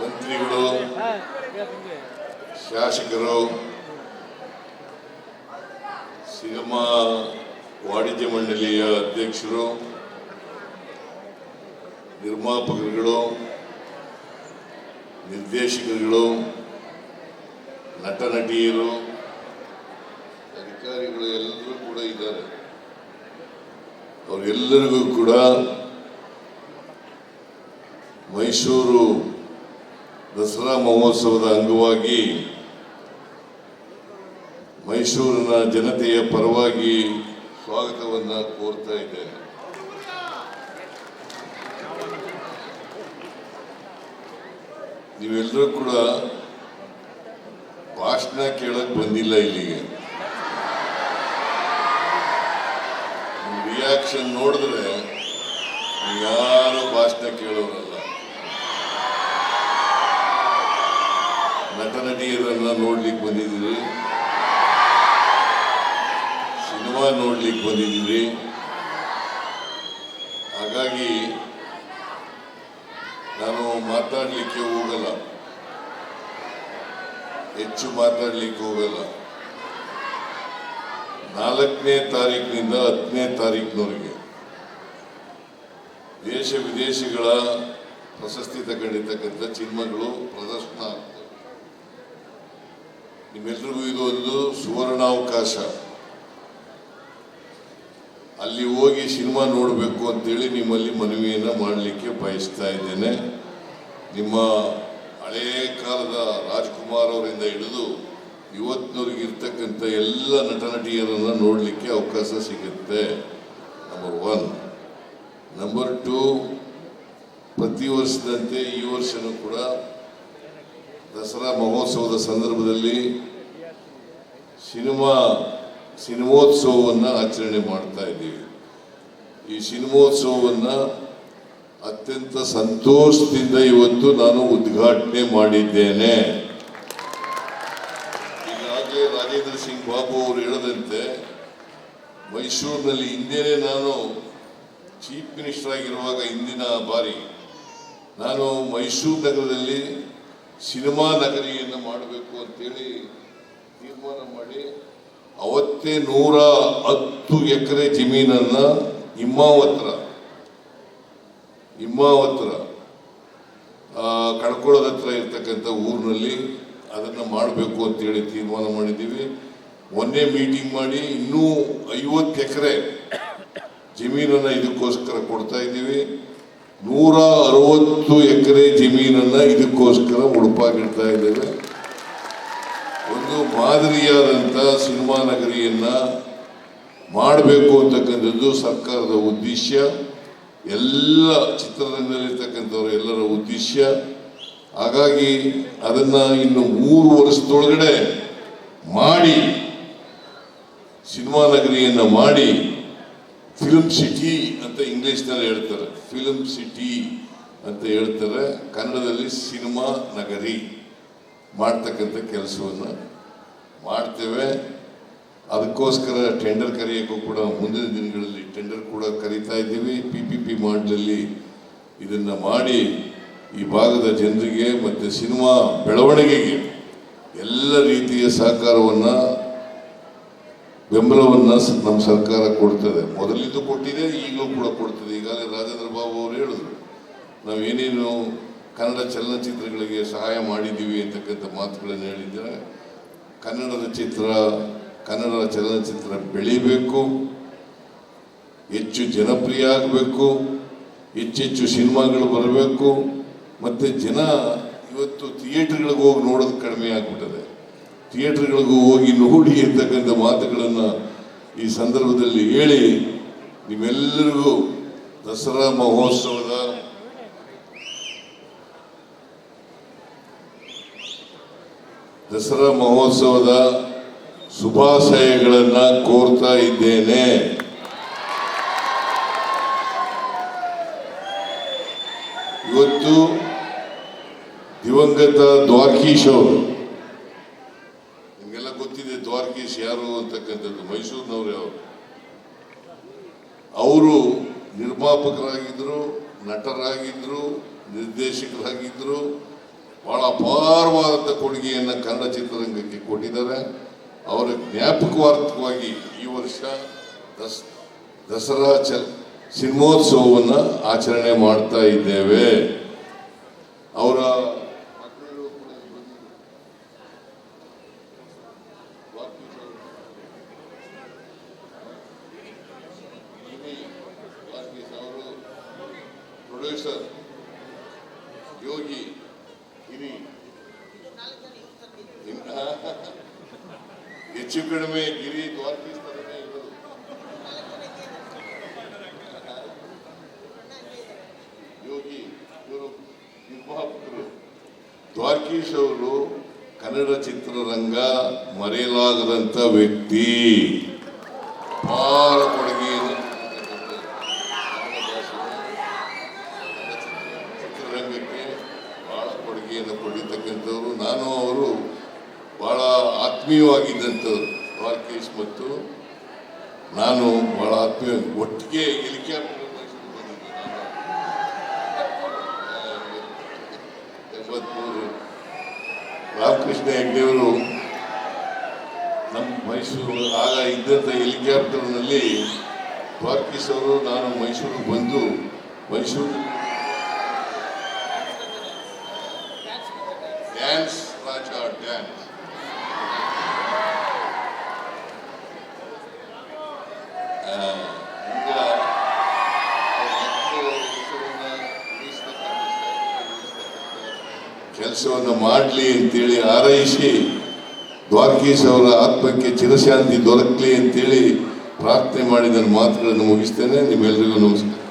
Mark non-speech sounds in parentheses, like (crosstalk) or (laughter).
ಮಂತ್ರಿಗಳು, ಶಾಸಕರು, ಸಿನಿಮಾ ವಾಣಿಜ್ಯ ಮಂಡಳಿಯ ಅಧ್ಯಕ್ಷರು, ನಿರ್ಮಾಪಕರುಗಳು, ನಿರ್ದೇಶಕರುಗಳು ನಟ ನಟಿಯರು ಅಧಿಕಾರಿಗಳು ಎಲ್ಲರೂ ಕೂಡ ಇದ್ದಾರೆ. ಅವರೆಲ್ಲರಿಗೂ ಕೂಡ ಮೈಸೂರು ದಸರಾ ಮಹೋತ್ಸವದ ಅಂಗವಾಗಿ ಮೈಸೂರಿನ ಜನತೆಯ ಪರವಾಗಿ ಸ್ವಾಗತವನ್ನ ಕೋರ್ತಾ ಇದ್ದೇನೆ. ನೀವೆಲ್ಲರೂ ಕೂಡ ಭಾಷಣ ಕೇಳಕ್ ಬಂದಿಲ್ಲ ಇಲ್ಲಿಗೆ. ರಿಯಾಕ್ಷನ್ ನೋಡಿದ್ರೆ ಯಾರು ಭಾಷಣ ಕೇಳೋರಲ್ಲ ನಟ ನಟಿಯರನ್ನ ನೋಡ್ಲಿಕ್ಕೆ ಬಂದಿದ್ದೀರಿ ಸಿನಿಮಾ ನೋಡ್ಲಿಕ್ಕೆ ಬಂದಿದ್ದೀರಿ ಹಾಗಾಗಿ ನಾನು ಮಾತಾಡಲಿಕ್ಕೆ ಹೋಗಲ್ಲ. ಹೆಚ್ಚು ಮಾತಾಡ್ಲಿಕ್ಕೆ ಹೋಗಲ್ಲ. ನಾಲ್ಕನೇ ತಾರೀಕಿನಿಂದ ಹತ್ತನೇ ತಾರೀಕಿನವರೆಗೆ ದೇಶ ವಿದೇಶಗಳ ಪ್ರಶಸ್ತಿ ತಗೊಂಡಿರ್ತಕ್ಕಂಥ ಚಿನ್ಮಗಳು ಪ್ರದರ್ಶನ ನಿಮ್ಮೆಲ್ರಿಗೂ ಇದು ಒಂದು ಸುವರ್ಣಾವಕಾಶ. ಅಲ್ಲಿ ಹೋಗಿ ಸಿನಿಮಾ ನೋಡಬೇಕು ಅಂತೇಳಿ ನಿಮ್ಮಲ್ಲಿ ಮನವಿಯನ್ನು ಮಾಡಲಿಕ್ಕೆ ಬಯಸ್ತಾ ಇದ್ದೇನೆ. ನಿಮ್ಮ ಹಳೇ ಕಾಲದ ರಾಜ್ಕುಮಾರ್ ಅವರಿಂದ ಹಿಡಿದು ಇವತ್ತಿನವ್ರಿಗೆ ಇರ್ತಕ್ಕಂಥ ಎಲ್ಲ ನಟ ನಟಿಯರನ್ನು ನೋಡಲಿಕ್ಕೆ ಅವಕಾಶ ಸಿಗುತ್ತೆ. ನಂಬರ್ ಒನ್ ನಂಬರ್ ಟು ಪ್ರತಿ ವರ್ಷದಂತೆ ಈ ವರ್ಷನೂ ಕೂಡ ದಸರಾ ಮಹೋತ್ಸವದ ಸಂದರ್ಭದಲ್ಲಿ ಸಿನಿಮಾ ಸಿನಿಮೋತ್ಸವವನ್ನು ಆಚರಣೆ ಮಾಡ್ತಾ ಇದ್ದೀವಿ. ಈ ಸಿನಿಮೋತ್ಸವವನ್ನು ಅತ್ಯಂತ ಸಂತೋಷದಿಂದ ಇವತ್ತು ನಾನು ಉದ್ಘಾಟನೆ ಮಾಡಿದ್ದೇನೆ. ಈಗಾಗಲೇ ರಾಜೇಂದ್ರ ಸಿಂಗ್ ಬಾಬು ಅವರು ಹೇಳದಂತೆ ಮೈಸೂರಿನಲ್ಲಿ ಹಿಂದೆಯೇ ನಾನು ಚೀಫ್ ಮಿನಿಸ್ಟರ್ ಆಗಿರುವಾಗ ಹಿಂದಿನ ಬಾರಿ ನಾನು ಮೈಸೂರು ನಗರದಲ್ಲಿ ಸಿನಿಮಾ ನಗರಿಯನ್ನು ಮಾಡಬೇಕು ಅಂತೇಳಿ ತೀರ್ಮಾನ ಮಾಡಿ ಅವತ್ತೇ ನೂರ ಹತ್ತು ಎಕರೆ ಜಮೀನನ್ನ ಇಮ್ಮಾವತ್ರ ಇಮ್ಮಾವತ್ರ ಕಣ್ಕೊಳ್ಳೋದ ಹತ್ರ ಇರ್ತಕ್ಕಂಥ ಊರಿನಲ್ಲಿ ಅದನ್ನು ಮಾಡಬೇಕು ಅಂತೇಳಿ ತೀರ್ಮಾನ ಮಾಡಿದ್ದೀವಿ. ಮೊನ್ನೆ ಮೀಟಿಂಗ್ ಮಾಡಿ ಇನ್ನೂ ಐವತ್ತು ಎಕರೆ ಜಮೀನನ್ನು ಇದಕ್ಕೋಸ್ಕರ ಕೊಡ್ತಾ ಇದ್ದೀವಿ. ನೂರ ಅರವತ್ತು ಎಕರೆ ಜಮೀನನ್ನು ಇದಕ್ಕೋಸ್ಕರ ಉಡುಪಾಗಿಡ್ತಾ ಇದ್ದೇವೆ ಒಂದು ಮಾದರಿಯಾದಂಥ ಸಿನಿಮಾ ನಗರಿಯನ್ನ ಮಾಡಬೇಕು ಅಂತಕ್ಕಂಥದ್ದು ಸರ್ಕಾರದ ಉದ್ದೇಶ. ಎಲ್ಲ ಚಿತ್ರರಂಗದಲ್ಲಿರ್ತಕ್ಕಂಥವ್ರ ಎಲ್ಲರ ಉದ್ದೇಶ. ಹಾಗಾಗಿ ಅದನ್ನ ಇನ್ನು ಮೂರು ವರ್ಷದೊಳಗಡೆ ಮಾಡಿ, ಸಿನಿಮಾ ನಗರಿಯನ್ನ ಮಾಡಿ ಫಿಲ್ಮ್ ಸಿಟಿ ಅಂತ ಇಂಗ್ಲೀಷ್ನಲ್ಲಿ ಹೇಳ್ತಾರೆ. ಫಿಲ್ಮ್ ಸಿಟಿ ಅಂತ ಹೇಳ್ತಾರೆ. ಕನ್ನಡದಲ್ಲಿ ಸಿನಿಮಾ ನಗರಿ ಮಾಡ್ತಕ್ಕಂಥ ಕೆಲಸವನ್ನು ಮಾಡ್ತೇವೆ. ಅದಕ್ಕೋಸ್ಕರ ಟೆಂಡರ್ ಕರೆಯೋಕ್ಕೂ ಕೂಡ ಮುಂದಿನ ದಿನಗಳಲ್ಲಿ ಟೆಂಡರ್ ಕೂಡ ಕರೀತಾ ಇದ್ದೀವಿ. ಪಿ ಪಿ ಪಿ ಮಾಡಲಲ್ಲಿ ಇದನ್ನು ಮಾಡಿ ಈ ಭಾಗದ ಜನರಿಗೆ ಮತ್ತು ಸಿನಿಮಾ ಬೆಳವಣಿಗೆಗೆ ಎಲ್ಲ ರೀತಿಯ ಸಹಕಾರವನ್ನು ಬೆಂಬಲವನ್ನು ನಮ್ಮ ಸರ್ಕಾರ ಕೊಡ್ತದೆ. ಮೊದಲಿಂದ ಕೊಟ್ಟಿದೆ, ಈಗಲೂ ಕೂಡ ಕೊಡ್ತದೆ. ಈಗಾಗಲೇ ರಾಜೇಂದ್ರ ಬಾಬು ಅವರು ಹೇಳಿದ್ರು, ನಾವು ಏನೇನು ಕನ್ನಡ ಚಲನಚಿತ್ರಗಳಿಗೆ ಸಹಾಯ ಮಾಡಿದ್ದೀವಿ ಅಂತಕ್ಕಂಥ ಮಾತುಗಳನ್ನು ಹೇಳಿದ್ದಾರೆ ಕನ್ನಡದ ಚಿತ್ರ, ಕನ್ನಡದ ಚಲನಚಿತ್ರ ಬೆಳೀಬೇಕು, ಹೆಚ್ಚು ಜನಪ್ರಿಯ ಆಗಬೇಕು, ಹೆಚ್ಚೆಚ್ಚು ಸಿನಿಮಾಗಳು ಬರಬೇಕು, ಮತ್ತು ಜನ ಇವತ್ತು ಥಿಯೇಟ್ರ್ಗಳಿಗೆ ಹೋಗಿ ನೋಡೋದು ಕಡಿಮೆ ಆಗಿಬಿಟ್ಟದೆ. ಥಿಯೇಟರ್ಗಳಿಗೂ ಹೋಗಿ ನೋಡಿ ಅಂತಕ್ಕಂಥ ಮಾತುಗಳನ್ನು ಈ ಸಂದರ್ಭದಲ್ಲಿ ಹೇಳಿ ನಿಮ್ಮೆಲ್ಲರಿಗೂ ದಸರಾ ಮಹೋತ್ಸವದ ದಸರಾ ಮಹೋತ್ಸವದ ಶುಭಾಶಯಗಳನ್ನು ಕೋರ್ತಾ ಇದ್ದೇನೆ. ಇವತ್ತು ದಿವಂಗತ ದ್ವಾಕೀಶ್ ಅವರು ಯಾರು ಅಂತಕ್ಕಂಥದ್ದು ಮೈಸೂರಿನವರೇ ಅವರು. ಅವರು ನಿರ್ಮಾಪಕರಾಗಿದ್ದರು ನಟರಾಗಿದ್ದರು ನಿರ್ದೇಶಕರಾಗಿದ್ದರು ಬಹಳ ಅಪಾರವಾದಂಥ ಕೊಡುಗೆಯನ್ನು ಕನ್ನಡ ಚಿತ್ರರಂಗಕ್ಕೆ ಕೊಟ್ಟಿದ್ದಾರೆ. ಅವರ ಜ್ಞಾಪಕಾರ್ಥವಾಗಿ ಈ ವರ್ಷ ದಸ್, ದಸರಾ ಚ ಸಿನಿಮೋತ್ಸವವನ್ನು ಆಚರಣೆ ಮಾಡ್ತಾ ಇದ್ದೇವೆ ಅವರ ಮಕ್ಕಳು ಕೂಡ ಬಂದಿದ್ರು. ವಾಕೀಶ್ ಅವರು. ಗಿರಿ ವಾಕೀಶ್ ಅವರು ಪ್ರೊಡ್ಯೂಸರ್ ಯೋಗಿ, ಇರಿ. (laughs) ಹೆಚ್ಚು ಕಡಿಮೆ ಗಿರಿ ದ್ವಾರಕೀಶ್ ತರನೇ ಇರೋದು ಯೋಗಿ, ಇವರು ನಿರ್ಮಾಪಕರು ದ್ವಾರಕೀಶ್ ಅವರು ಕನ್ನಡ ಚಿತ್ರರಂಗ ಮರೆಯಲಾಗದಂತ ವ್ಯಕ್ತಿ. ಅಪಾರ ಕೊಡುಗೆಯನ್ನು ಕನ್ನಡ ಭಾಷೆಗೆ, ಕನ್ನಡ ಚಿತ್ರ- ಚಿತ್ರರಂಗಕ್ಕೆ ಬಹಳ ಕೊಡುಗೆಯನ್ನು ಕೊಟ್ಟಿರ್ತಕ್ಕಂಥವ್ರು ನಾನು ಅವರು ಬಹಳ ಆತ್ಮೀಯವಾಗಿದ್ದಂಥವ್ರು ದ್ವಾರಕೀಶ್ ಮತ್ತು ನಾನು ಬಹಳ ಆತ್ಮೀಯ, ಒಟ್ಟಿಗೆ ಇಳಿಕೆ ರಾಮಕೃಷ್ಣ ಹೆಗ್ಡೆಯವರು ನಮ್ಮ ಮೈಸೂರು, ಆಗ ಇದ್ದಂಥ ಹೆಲಿಕಾಪ್ಟರ್ನಲ್ಲಿ ದ್ವಾರಕೀಶ್ ಅವರು, ನಾನು ಮೈಸೂರಿಗೆ ಬಂದು ಮೈಸೂರು ಡ್ಯಾನ್ಸ್ ರಾಜ, ಡ್ಯಾನ್ಸ್. ಕೆಲಸವನ್ನು ಮಾಡಲಿ ಅಂತೇಳಿ ಆರೈಸಿ ದ್ವಾರಕೀಶ್ ಅವರ ಆತ್ಮಕ್ಕೆ ಚಿರಶಾಂತಿ ದೊರಕಲಿ ಅಂತೇಳಿ ಪ್ರಾರ್ಥನೆ ಮಾಡಿದ ಮಾತುಗಳನ್ನು ಮುಗಿಸ್ತೇನೆ. ನಿಮ್ಮೆಲ್ಲರಿಗೂ ನಮಸ್ಕಾರ.